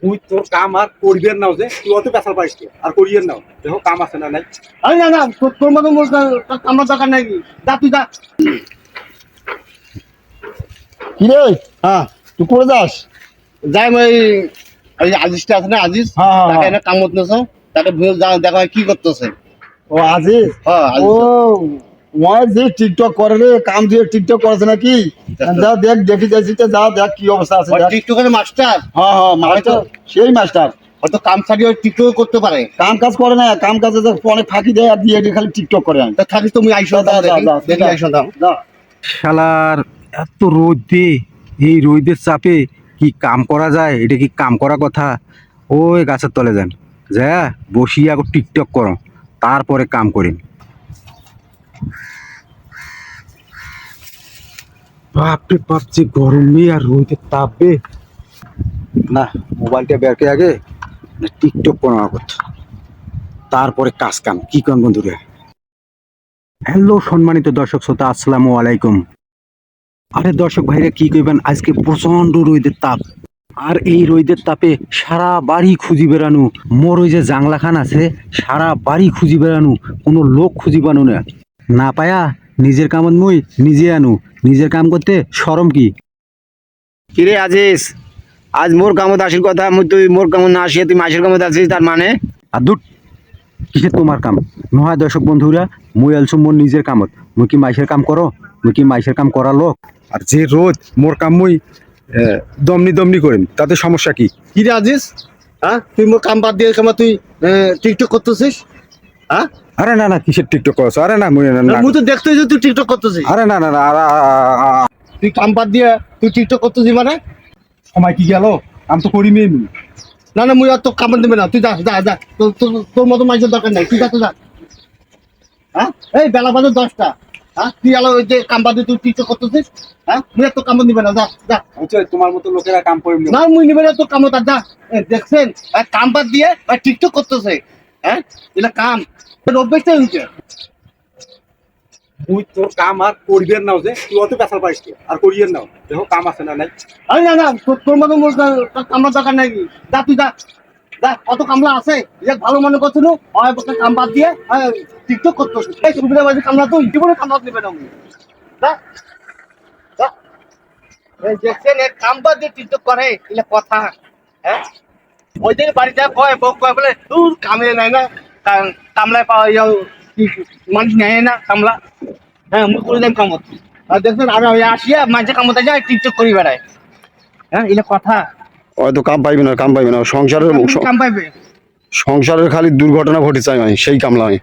তুই তোর কাম আর করিবেন নাও যে তুই অত পেশাল পাইস? আর করিয়েন নাও। দেখো কাম আছে না নাই? আরে না না তোর মতো আমার দরকার নাই। যা তুই যা। কি রে হ্যাঁ তুই করে যাস? যাই ওই ওই আজিজটা আছে না আজিজ? তাকে কাম করতেছে তাকে দেখা কি করতেছে। ও আজিজ? হ্যাঁ ও যে টিকটক করে রে কাম দিয়ে টিকটক করেছে নাকি? যা দেখ দেখি যাচ্ছি যা দেখ কি অবস্থা আছে টিকটকের মাস্টার হ্যাঁ হ্যাঁ মাস্টার সেই মাস্টার হয়তো কাম ছাড়িয়ে টিকটক করতে পারে। কাম কাজ করে না কাম কাজে অনেক ফাঁকি দেয় আর দিয়ে দিয়ে খালি টিকটক করে আমি থাকিস তুমি আইসো দেখি। আইসো শালার এত রোদে এই রোদের চাপে কি কাম করা যায়? এটা কি কাম করা কথা? ওই গাছের তলে যান। যা বসিয়ে আগে টিকটক করো তারপরে কাম করেন বাপরে বাপ, যে গরমে আর রোদের তাপে না, মোবাইলটা বেরকে আগে টিকটক করো আগত তারপরে কাজ কাম। কি কন বন্ধুরা? হ্যালো, সম্মানিত দর্শক শ্রোতা, আসসালামু আলাইকুম। আরে দর্শক ভাইরা, কি কইবেন? আজকে প্রচণ্ড রোদের তাপ। আর এই রোদের তাপে সারা বাড়ি খুঁজি বেড়ানো। মোর ওই যে জাংলা খান আছে, সারা বাড়ি খুঁজি বেড়ানো। কোনো লোক খুঁজি বানো না। না পায়া নিজের কামত মুই নিজে আনু। নিজের কাম করতে সরম কি? কিরে আজিজ আজ মোর কামত আসির কথা মুই তুই মোর কামত না আসিয়ে তুই মাসের কামত আসিস তার মানে? আর দুট কিসে তোমার কাম? নহয় দর্শক বন্ধুরা মুই আলছো মোর নিজের কামত। মুই কি মাইসের কাম করো? মুই কি মাইসের কাম করা লোক? আর যে রোদ মোর কাম মুই দমনি দমনি করিম তাতে সমস্যা কি? কিরে আজিজ হ্যাঁ? তুই মোর কাম বাদ দিয়ে কামা তুই টিকটক করতেছিস হ্যাঁ? আরে না না কিসের টিকটক করছ? আরে না মুই না, না মুই তো দেখতে যে তুই টিকটক করতেছিস। আরে না না না তুই কাম বাদ দিয়ে তুই টিকটক করতেছিস মানে? সময় কি গেল? কাম তো করিমই। আমি না না মুই আর তো কামড় দেবে না। তুই যা যা যা। তোর মতো মাইজের দরকার নাই। তুই যা তো যা। হ্যাঁ? এই বেলা বাজে দশটা। হ্যাঁ? তুই আলো ওই যে কাম বাদ তুই টিকটক করতেছিস। হ্যাঁ? মুই আর তো কামড় দিবে না। যা যা। বুঝছ তোমার মতো লোকেরা কাম করিম না না মুই নিবে না তোর কামড়। যা। এ, দেখছেন? আর কাম বাদ দিয়ে আর টিকটক করতেছে। হ্যাঁ? এটা কাম। তোর অভ্যেসটাই হয়েছে। তুই তোর কাম আর করিবেন নাও যে তুই অত পেশাল পাইস আর করিয়েন নাও দেখো কাম আছে না নাই? আরে না না তোর মতো কামড়ার দরকার নাই। যা তুই যা। যা কত কামলা আছে যে ভালো মনে করছিল হয় বকে কাম বাদ দিয়ে হ্যাঁ, টিকটক করতেছে। এই সুবিধা বাজে কামলা তো জীবনে কামলা নেবে না। যা। যা। দেখছেন কাম বাদ দিয়ে টিকটক করে এগুলো কথা। হ্যাঁ? ওই বাড়িতে কয় বউ কয় বলে নেয় না কামলায় পাওয়া মানুষ নেয় না কামলা হ্যাঁ মুখ করে দেন কামত আর দেখবেন আমি আসিয়া মাঝে কামতে যায় টিকটক করি বেড়ায়। হ্যাঁ এটা কথা। হয়তো কাম পাইবে না কাম পাইবে না সংসারের কাম পাইবে। সংসারের খালি দুর্ঘটনা ঘটে ঘটেছে আমি সেই কামলা আমি।